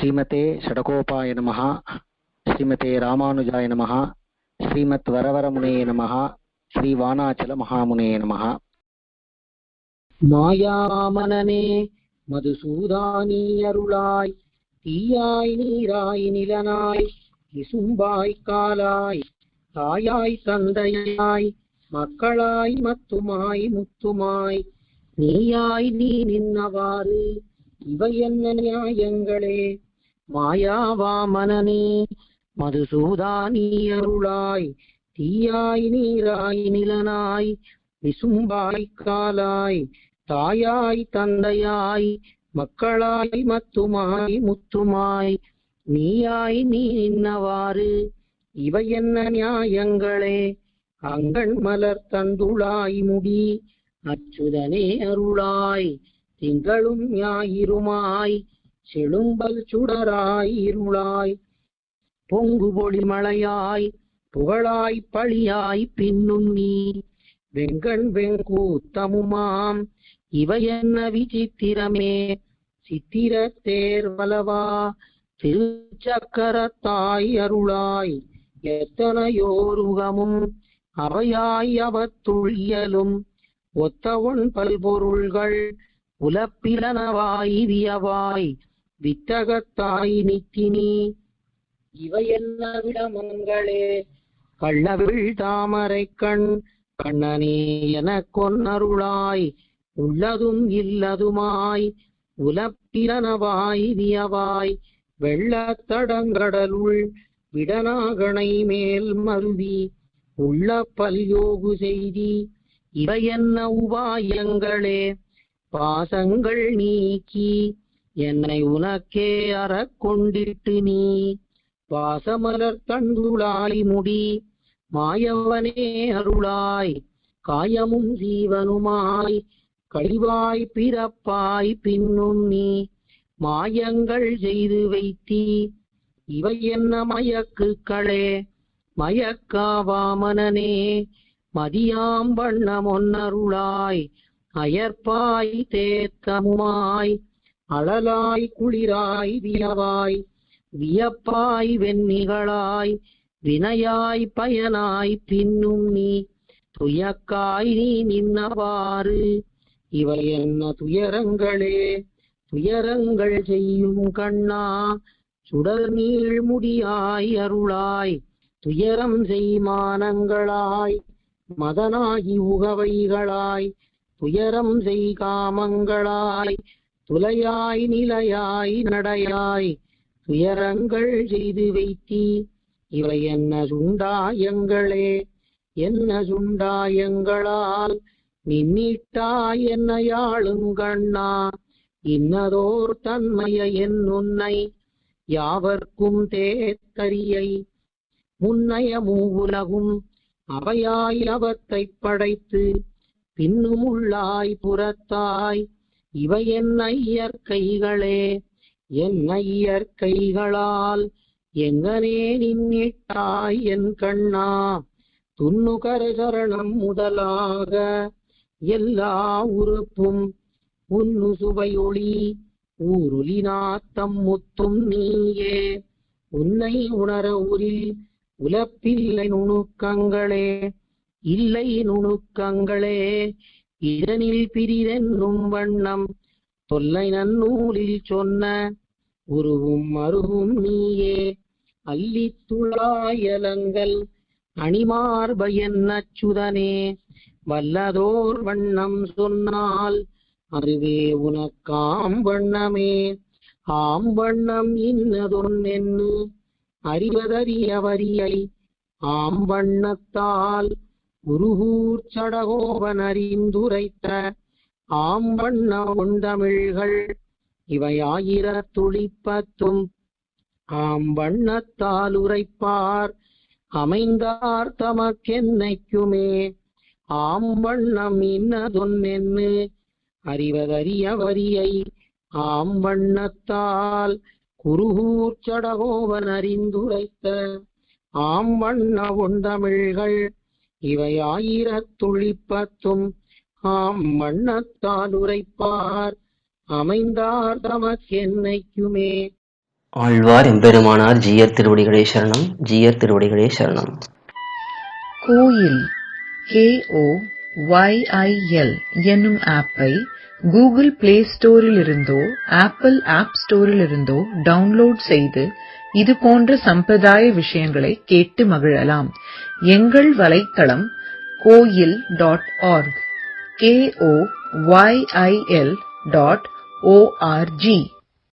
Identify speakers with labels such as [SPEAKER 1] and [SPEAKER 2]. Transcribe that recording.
[SPEAKER 1] ஸ்ரீமதே ஷடகோபாய நம ஸ்ரீமதே ராமானுஜாய நம ஸ்ரீமத் வரவரமுனே நம ஸ்ரீ வானாச்சல மகாமுனே நம மாயாமனே மதுசூதானி அருளாய் தீயாய் நீராய் நிலனாய் இசும்பாய் காலாய் தாயாய் தந்தையாய் மக்களாய் மத்துமாய் முத்துமாய் நீயாய் நீ நின்னவாறு இவை என்ன நியாயங்களே? மாயாவாமனனே மதுசூதானி அருளாய் தீயாய் நீராய் நிலனாய் விசும்பாய் காலாய் தாயாய் தந்தையாய் மக்களாய் மத்துமாய் முத்துமாய் நீயாய் நீ நின்னவாறு இவை என்ன நியாயங்களே? அங்கண் மலர் தந்துளாய் முடி அச்சுதனே அருளாய் திங்களும் ஞாயிறுமாய் செழும்பல் சுடராய் இருளாய் பொங்கு பொழி மழையாய் புகழாய் பழியாய் பின்னும் நீ. வெங்கண் வெங்கூத்தமுமாம் இவை என்ன விசித்திரமே. சித்திர தேர்வலவா திருச்சக்கரத்தாய் அருளாய். எத்தனையோருகமும் அவையாய் அவத்துள் இயலும் பல்பொருள்கள் உலப்பிலனவாய் வியவாய். வித்தகத்தாய் நித்தினி இவை என்ன விடமங்களே கள்ளவிழ் தாமரை கண் கண்ணனே என கொன்னருளாய். உள்ளதும் இல்லதுமாய். உலப்பிலனவாய் வியவாய். வெள்ளத்தடங்கடலுள் விடனாகணை மேல் மருவி. உள்ள பல்யோகு செய்தி. இவையென்ன உபாயங்களே. பாசங்கள் நீக்கி. என்னை உனக்கே அறக் கொண்டிட்டு நீ. வாசமலர் கண்குளாளி முடி. மாயவனே அருளாய். காயமும் ஜீவனுமாய். கழிவாய் பிறப்பாய் பின்னும் நீ. மாயங்கள் செய்து வைத்தீ. இவை என்ன மயக்குக்களே? மயக்காவாமனே மதியாம் வண்ணம் ஒன்னருளாய். அயற்பாய் தேத்தமுமாய் அழலாய் குளிராய் வியவாய் வியப்பாய் வெண்ணிகளாய் வினையாய் பயனாய் பின்னும் நீ துயக்காய் நீ நின்னவாறு. இவை என்ன துயரங்களே? துயரங்கள் செய்யும் கண்ணா சுடர் நீள் முடியாய் அருளாய் துயரம் செய்மானங்களாய் மதனாகி உகவைகளாய் துயரம் செய் காமங்களாய் துளையாய் நிலையாய் நடையாய் துயரங்கள் செய்து வைத்தி. இவை என்ன சுண்டாயங்களே என்ன சுண்டாயங்களால் நின்னிட்டாய் என்னையாளும் கண்ணா? இன்னதோர் தன்மைய என் உன்னை. யாவர்க்கும் தேத்தரியை முன்னைய மூவுலகும் அவையாய் அவத்தை படைத்து பின்னுமுள்ளாய் புறத்தாய். இவை என்ன இயற்கைகளே என்ன இயற்கைகளால். எங்கனே நின்னிட்டாய் என் கண்ணா துண்ணுகர சரணம் முதலாக. எல்லா உறுப்பும் உன்னு சுவையொளி ஊருளி நாத்தம் முத்தும் நீயே. உன்னை உணர உரில் உலப்பில்லை நுணுக்கங்களே இல்லை நுணுக்கங்களே. இதனில் பிரிதென்னும் வண்ணம் தொல்லை நன்னூலில் சொன்ன உருவும் அருவும் நீயே. அள்ளித்துழாயலங்கள் அணிமார்பயன் அச்சுதனே வல்லதோர் வண்ணம் சொன்னால் அதுவே உனக்காம் வண்ணமே. ஆம் வண்ணம் இன்னதொன்னென்னு அறிவதறியவரியை ஆம் வண்ணத்தால் உருகூர் சடகோபன் அறிந்துரைத்த ஆம் வண்ண ஒண்டமிழ்கள் இவை ஆயிரத்துளிப்பத்தும் ஆம் வண்ணத்தால் உரைப்பார் அமைந்தார் தமக்கென்னைக்குமே ஆம் வண்ணம் அறிவதறிய வரியை ஆம் வண்ணத்தால் குருகூர் சடகோவன் அறிந்துரைத்த ஆம் வண்ண ஒண்டமிழ்கள் இவை ஆயிரத்துளிப்பத்தும் ஆம் வண்ணத்தால் உரைப்பார். அமைந்தார் தமக்கென்னைக்குமே
[SPEAKER 2] ஆழ்வார் எம்பெருமானார் ஜீயர் திருவடிகளே சரணம் ஜீயர் திருவடிகளே சரணம்.
[SPEAKER 3] கோயில் K O Y I L என்னும் ஆப்பை கூகுள் பிளே ஸ்டோரிலிருந்தோ ஆப்பிள் ஆப் ஸ்டோரிலிருந்தோ டவுன்லோட் செய்து இது போன்ற சம்பிரதாய விஷயங்களை கேட்டு மகிழலாம். எங்கள் வலைத்தளம் Koyil dot org K O Y I L dot O R G